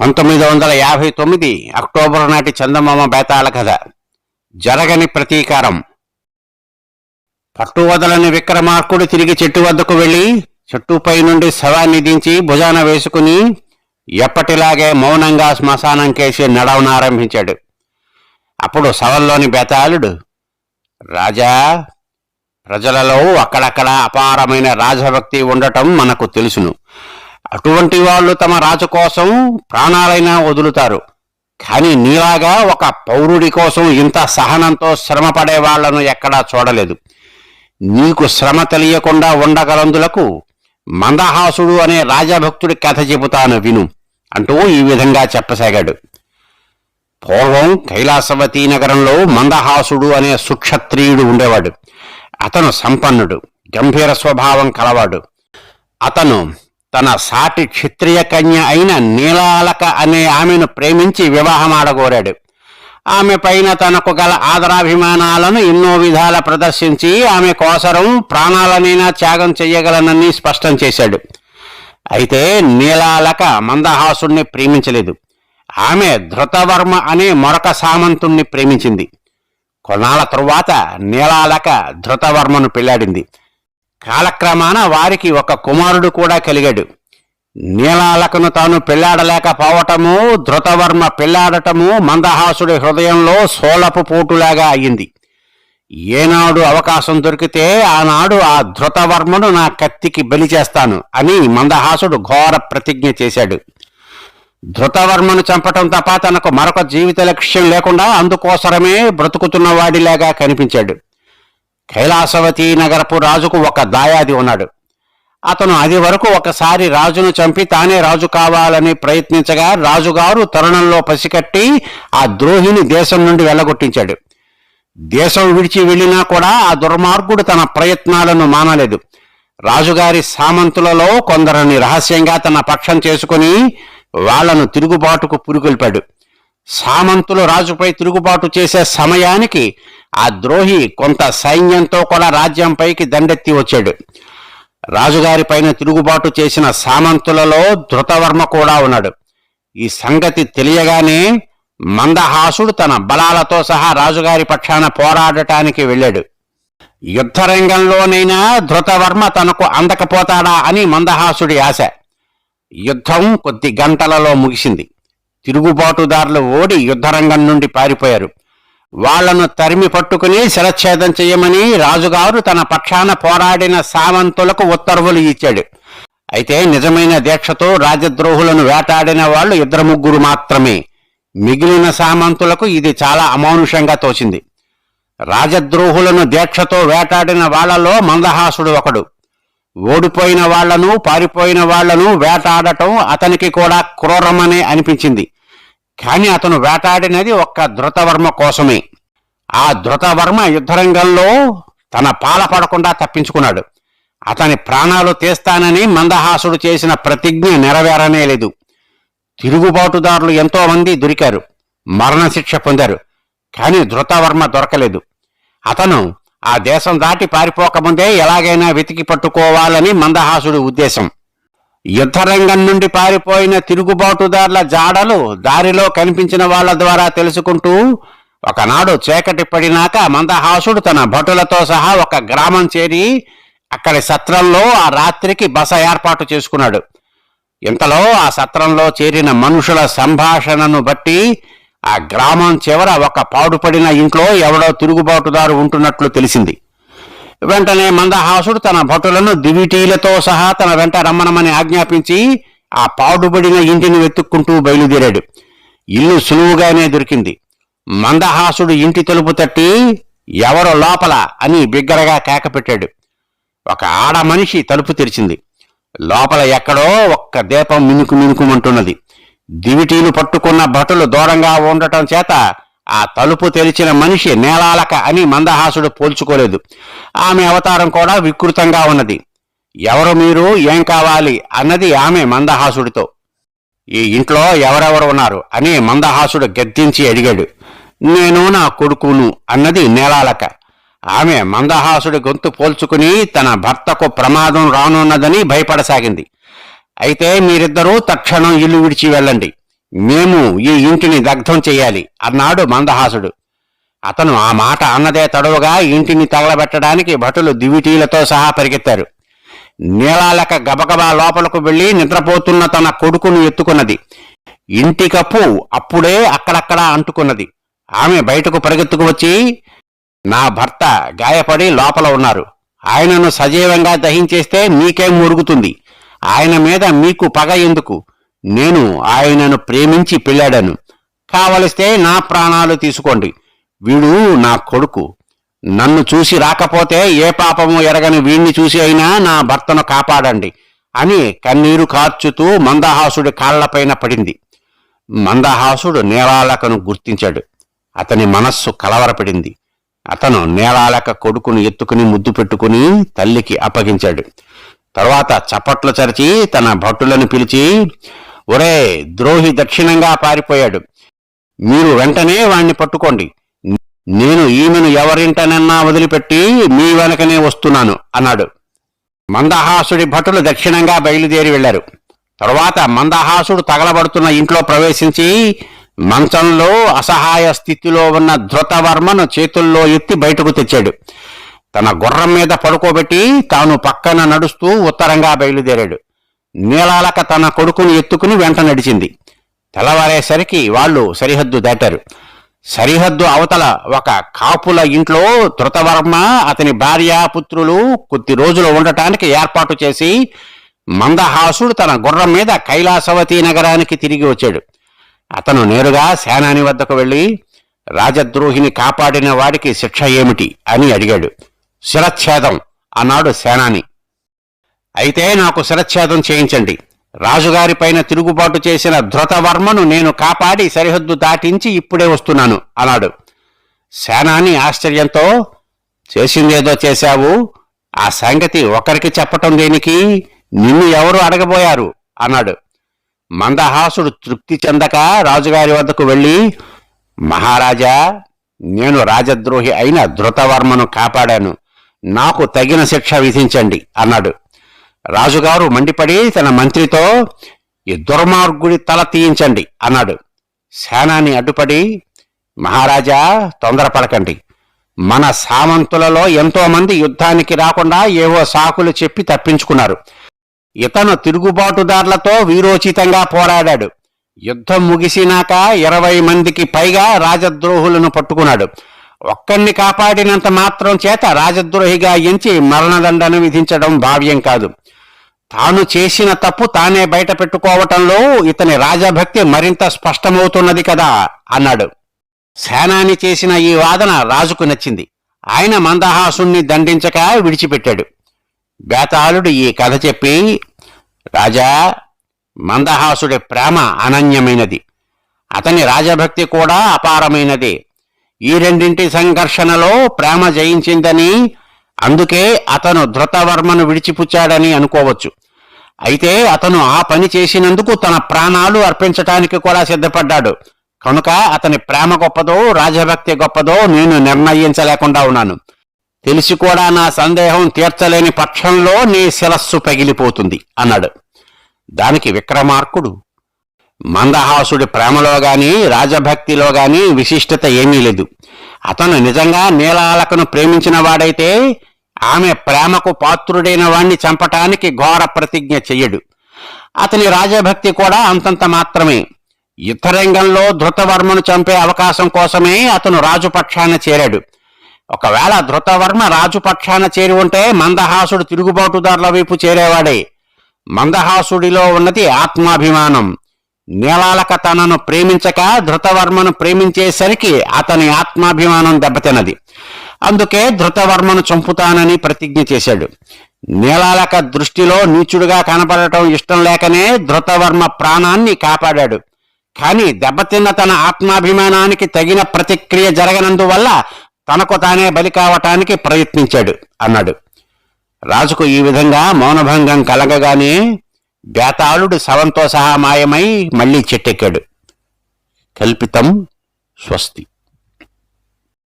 పంతొమ్మిది వందల యాభై తొమ్మిది అక్టోబర్ నాటి చందమామ బేతాళ కథ. జరగని ప్రతీకారం. పట్టువదలని విక్రమార్కుడు తిరిగి చెట్టు వద్దకు వెళ్ళి చెట్టుపై నుండి శవాన్ని దించి భుజాన వేసుకుని ఎప్పటిలాగే మౌనంగా శ్మశానం కేసి నడవనారంభించాడు అప్పుడు శవంలోని బేతాళుడు రాజా ప్రజలలో అక్కడక్కడ అపారమైన రాజభక్తి ఉండటం మనకు తెలుసును. అటువంటి వాళ్ళు తమ రాజు కోసం ప్రాణాలైనా వదులుతారు. కానీ నీలాగా ఒక పౌరుడి కోసం ఇంత సహనంతో శ్రమపడే వాళ్ళను ఎక్కడా చూడలేదు. నీకు శ్రమ తెలియకుండా ఉండగలందులకు మందహాసుడు అనే రాజభక్తుడి కథ చెబుతాను విను అంటూ ఈ విధంగా చెప్పసాగాడు. పూర్వం కైలాసవతి నగరంలో మందహాసుడు అనే సుక్షత్రియుడు ఉండేవాడు. అతను సంపన్నుడు గంభీర స్వభావం కలవాడు. అతను తన సాటి క్షత్రియ కన్య అయిన నీలాలక అనే ఆమెను ప్రేమించి వివాహమాడగోరాడు ఆమె పైన తనకు గల ఆదరాభిమానాలను ఎన్నో విధాల ప్రదర్శించి ఆమె కోసరం ప్రాణాలనైనా త్యాగం చెయ్యగలనని స్పష్టం చేశాడు. అయితే నీలాలక మందహాసుణ్ణి ప్రేమించలేదు. ఆమె ధృతవర్మ అనే మరొక సామంతుణ్ణి ప్రేమించింది. కొన్నాళ్ళ తరువాత నీలాలక ధృతవర్మను పెళ్ళాడింది. కాలక్రమాన వారికి ఒక కుమారుడు కూడా కలిగాడు. నీలాలకను తాను పెళ్ళాడలేకపోవటము ధృతవర్మ పెళ్ళాడటము మందహాసుడి హృదయంలో సోలపు పోటులాగా అయ్యింది ఏనాడు అవకాశం దొరికితే ఆనాడు ఆ ధృతవర్మను నా కత్తికి బలి చేస్తాను అని మందహాసుడు ఘోర ప్రతిజ్ఞ చేశాడు. ధృతవర్మను చంపటం తప్ప తనకు మరొక జీవిత లక్ష్యం లేకుండా అందుకోసరమే బ్రతుకుతున్న వాడిలాగా కనిపించాడు. కైలాసవతి నగరపు రాజుకు ఒక దాయాది ఉన్నాడు. అతను అది వరకు ఒకసారి రాజును చంపి తానే రాజు కావాలని ప్రయత్నించగా రాజుగారు తరుణంలో పసికట్టి ఆ ద్రోహిని దేశం నుండి వెళ్ళగొట్టించాడు. దేశం విడిచి వెళ్ళినా కూడా ఆ దుర్మార్గుడు తన ప్రయత్నాలను మానలేదు. రాజుగారి సామంతులలో కొందరిని రహస్యంగా తన పక్షం చేసుకుని వాళ్ళను తిరుగుబాటుకు పురుగొల్పాడు సామంతులు రాజుపై తిరుగుబాటు చేసే సమయానికి ఆ ద్రోహి కొంత సైన్యంతో కూడా రాజ్యంపైకి దండెత్తి వచ్చాడు. రాజుగారి పైన తిరుగుబాటు చేసిన సామంతులలో ధృతవర్మ కూడా ఉన్నాడు. ఈ సంగతి తెలియగానే మందహాసుడు తన బలాలతో సహా రాజుగారి పక్షాన పోరాడటానికి వెళ్ళాడు. యుద్ధరంగంలోనైనా ధృతవర్మ తనకు అందకపోతాడా అని మందహాసుడి ఆశ. యుద్ధం కొద్ది గంటలలో ముగిసింది. తిరుగుబాటుదారులు ఓడి యుద్ధరంగం నుండి పారిపోయారు. వాళ్ళను తరిమి పట్టుకుని శిరచ్ఛేదం చేయమని రాజుగారు తన పక్షాన పోరాడిన సామంతులకు ఉత్తర్వులు ఇచ్చాడు. అయితే నిజమైన దీక్షతో రాజద్రోహులను వేటాడిన వాళ్ళు ఇద్దరు ముగ్గురు మాత్రమే. మిగిలిన సామంతులకు ఇది చాలా అమానుషంగా తోచింది. రాజద్రోహులను దీక్షతో వేటాడిన వాళ్ళలో మందహాసుడు ఒకడు. ఓడిపోయిన వాళ్ళను పారిపోయిన వాళ్ళను వేటాడటం అతనికి కూడా క్రూరమనే అనిపించింది. కాని అతను వేటాడినది ఒక్క ధృతవర్మ కోసమే. ఆ ధృతవర్మ యుద్ధరంగంలో తన పాల పడకుండా తప్పించుకున్నాడు. అతని ప్రాణాలు తీస్తానని మందహాసుడు చేసిన ప్రతిజ్ఞ నెరవేరనే లేదు. తిరుగుబాటుదారులు ఎంతోమంది దొరికారు. మరణశిక్ష పొందారు. కానీ ధృతవర్మ దొరకలేదు. అతను ఆ దేశం దాటి పారిపోకముందే ఎలాగైనా వెతికి పట్టుకోవాలని మందహాసుడి ఉద్దేశం. యుద్ధరంగం నుండి పారిపోయిన తిరుగుబాటుదారుల జాడలు దారిలో కనిపించిన వాళ్ళ ద్వారా తెలుసుకుంటూ ఒకనాడు చీకటి పడినాక మందహాసుడు తన భటులతో సహా ఒక గ్రామం చేరి అక్కడి సత్రంలో ఆ రాత్రికి బస ఏర్పాటు చేసుకున్నాడు. ఇంతలో ఆ సత్రంలో చేరిన మనుషుల సంభాషణను బట్టి ఆ గ్రామం చివర ఒక పాడుపడిన ఇంట్లో ఎవడో తిరుగుబాటుదారు ఉంటున్నట్లు తెలిసింది. వెంటనే మందహాసుడు తన భటులను దివిటీలతో సహా తన వెంట రమ్మనమని ఆజ్ఞాపించి ఆ పాడుబడిన ఇంటిని వెతుక్కుంటూ బయలుదేరాడు. ఇల్లు సులువుగానే దొరికింది. మందహాసుడు ఇంటి తలుపు తట్టి ఎవరు లోపల అని బిగ్గరగా కేకపెట్టాడు ఒక ఆడ మనిషి తలుపు తెరిచింది. లోపల ఎక్కడో ఒక్క దీపం మినుకు మినుకుమంటున్నది. దివిటీలు పట్టుకున్న భటులు దూరంగా ఉండటం చేత ఆ తలుపు తెరిచిన మనిషి నేలాలక అని మందహాసుడు పోల్చుకోలేదు. ఆమె అవతారం కూడా వికృతంగా ఉన్నది. ఎవరు మీరు? ఏం కావాలి? అన్నది ఆమె మందహాసుడితో. ఈ ఇంట్లో ఎవరెవరు ఉన్నారు? అని మందహాసుడు గద్దించి అడిగాడు. నేను నా కొడుకును అన్నది నేలాలక. ఆమె మందహాసుడి గొంతు పోల్చుకుని తన భర్తకు ప్రమాదం రానున్నదని భయపడసాగింది. అయితే మీరిద్దరూ తక్షణం ఇల్లు విడిచి వెళ్ళండి. మేము ఈ ఇంటిని దగ్ధం చెయ్యాలి అన్నాడు మందహాసుడు. అతను ఆ మాట అన్నదే తడవుగా ఇంటిని తగలబెట్టడానికి భటులు దివిటీలతో సహా పరిగెత్తారు. నీలాలక గబగబా లోపలకు వెళ్ళి నిద్రపోతున్న తన కొడుకును ఎత్తుకున్నది. ఇంటి కప్పు అప్పుడే అక్కడక్కడా అంటుకున్నది. ఆమె బయటకు పరిగెత్తుకు వచ్చి నా భర్త గాయపడి లోపల ఉన్నారు. ఆయనను సజీవంగా దహించేస్తే మీకేం మురుగుతుంది? ఆయన మీద మీకు పగ ఎందుకు? నేను ఆయనను ప్రేమించి పెళ్ళాడాను. కావలిస్తే నా ప్రాణాలు తీసుకోండి. వీడు నా కొడుకు. నన్ను చూసి రాకపోతే ఏ పాపము ఎరగని వీణ్ణి చూసి అయినా నా భర్తను కాపాడండి అని కన్నీరు కార్చుతూ మందహాసుడి కాళ్ళపైన పడింది. మందహాసుడు నేలాలకను గుర్తించాడు. అతని మనస్సు కలవరపడింది. అతను నేలాలక కొడుకును ఎత్తుకుని ముద్దు పెట్టుకుని తల్లికి అప్పగించాడు. తర్వాత చప్పట్లు చరిచి తన భట్టులను పిలిచి ఒరే ద్రోహి దక్షిణంగా పారిపోయాడు. మీరు వెంటనే వాణ్ణి పట్టుకోండి. నేను ఈమెను ఎవరింటనన్నా వదిలిపెట్టి మీ వెనకనే వస్తున్నాను అన్నాడు. మందహాసుడి భటులు దక్షిణంగా బయలుదేరి వెళ్ళారు తరువాత మందహాసుడు తగలబడుతున్న ఇంట్లో ప్రవేశించి మంచంలో అసహాయ స్థితిలో ఉన్న ధృతవర్మను చేతుల్లో ఎత్తి బయటకు తెచ్చాడు. తన గుర్రం మీద పడుకోబెట్టి తాను పక్కన నడుస్తూ ఉత్తరంగా బయలుదేరాడు. నీలాలక తన కొడుకుని ఎత్తుకుని వెంట నడిచింది. తెల్లవారేసరికి వాళ్ళు సరిహద్దు దాటారు. సరిహద్దు అవతల ఒక కాపుల ఇంట్లో ధృతవర్మ అతని భార్య పుత్రులు కొద్ది రోజులు ఉండటానికి ఏర్పాటు చేసి మందహాసుడు తన గుర్రం మీద కైలాసవతి నగరానికి తిరిగి వచ్చాడు. అతను నేరుగా సేనాని వద్దకు వెళ్ళి రాజద్రోహిని కాపాడిన వాడికి శిక్ష ఏమిటి అని అడిగాడు. శిరచ్ఛేదం అన్నాడు సేనాని. అయితే నాకు శిరచ్ఛేదం చేయించండి. రాజుగారిపైన తిరుగుబాటు చేసిన ధృతవర్మను నేను కాపాడి సరిహద్దు దాటించి ఇప్పుడే వస్తున్నాను అన్నాడు. సేనాని ఆశ్చర్యంతో చేసిందేదో చేశావు? ఆ సంగతి ఒకరికి చెప్పటం దేనికి? నిన్ను ఎవరు అడగబోయారు? అన్నాడు. మందహాసుడు తృప్తి చెందక రాజుగారి వద్దకు వెళ్ళి మహారాజా నేను రాజద్రోహి అయిన ధృతవర్మను కాపాడాను. నాకు తగిన శిక్ష విధించండి అన్నాడు. రాజుగారు మండిపడి తన మంత్రితో ఈ దుర్మార్గుడి తల తీయించండి అన్నాడు. సేనాని అడ్డుపడి మహారాజా తొందరపడకండి. మన సామంతులలో ఎంతోమంది యుద్ధానికి రాకుండా ఏవో సాకులు చెప్పి తప్పించుకున్నారు. ఇతను తిరుగుబాటుదారులతో వీరోచితంగా పోరాడాడు. యుద్ధం ముగిసినాక ఇరవై మందికి పైగా రాజద్రోహులను పట్టుకున్నాడు. ఒక్కడిని కాపాడినంత మాత్రం చేత రాజద్రోహిగా ఎంచి మరణదండను విధించడం భావ్యం కాదు. తాను చేసిన తప్పు తానే బయట పెట్టుకోవటంలో ఇతని రాజభక్తి మరింత స్పష్టమవుతున్నది కదా అన్నాడు. సేనాని చేసిన ఈ వాదన రాజుకు నచ్చింది. ఆయన మందహాసుణ్ణి దండించక విడిచిపెట్టాడు. బేతాళుడు ఈ కథ చెప్పి రాజా మందహాసుడి ప్రేమ అనన్యమైనది. అతని రాజభక్తి కూడా అపారమైనది. ఈ రెండింటి సంఘర్షణలో ప్రేమ జయించిందని అందుకే అతను ధృతవర్మను విడిచిపుచ్చాడని అనుకోవచ్చు. అయితే అతను ఆ పని చేసినందుకు తన ప్రాణాలు అర్పించటానికి కూడా సిద్ధపడ్డాడు. కనుక అతని ప్రేమ గొప్పదో రాజభక్తి గొప్పదో నేను నిర్ణయించలేకుండా ఉన్నాను. తెలిసి కూడా నా సందేహం తీర్చలేని పక్షంలో నీ శిరస్సు పగిలిపోతుంది అన్నాడు. దానికి విక్రమార్కుడు మందహాసుడి ప్రేమలో గాని రాజభక్తిలో గాని విశిష్టత ఏమీ లేదు. అతను నిజంగా నీలాలకను ప్రేమించిన వాడైతే ఆమె ప్రేమకు పాత్రుడైన వాణ్ణి చంపటానికి ఘోర ప్రతిజ్ఞ చెయ్యడు. అతని రాజభక్తి కూడా అంతంత మాత్రమే. యుద్ధరంగంలో ధృతవర్మను చంపే అవకాశం కోసమే అతను రాజుపక్షాన చేరాడు. ఒకవేళ ధృతవర్మ రాజుపక్షాన చేరి ఉంటే మందహాసుడు తిరుగుబాటుదారుల వైపు చేరేవాడే. మందహాసుడిలో ఉన్నది ఆత్మాభిమానం. నీలాలక తనను ప్రేమించక ధృతవర్మను ప్రేమించేసరికి అతని ఆత్మాభిమానం దెబ్బతిన్నది. అందుకే ధృతవర్మను చంపుతానని ప్రతిజ్ఞ చేశాడు. నీలాలక దృష్టిలో నీచుడుగా కనపడటం ఇష్టం లేకనే ధృతవర్మ ప్రాణాన్ని కాపాడాడు. కాని దెబ్బతిన్న తన ఆత్మాభిమానానికి తగిన ప్రతిక్రియ జరగనందువల్ల తనకు తానే బలి కావటానికి ప్రయత్నించాడు అన్నాడు. రాజుకు ఈ విధంగా మౌనభంగం కలగగానే బేతాళుడు శవంతో సహా మాయమై మళ్ళీ చెట్టెక్కాడు. కల్పితం స్వస్తి.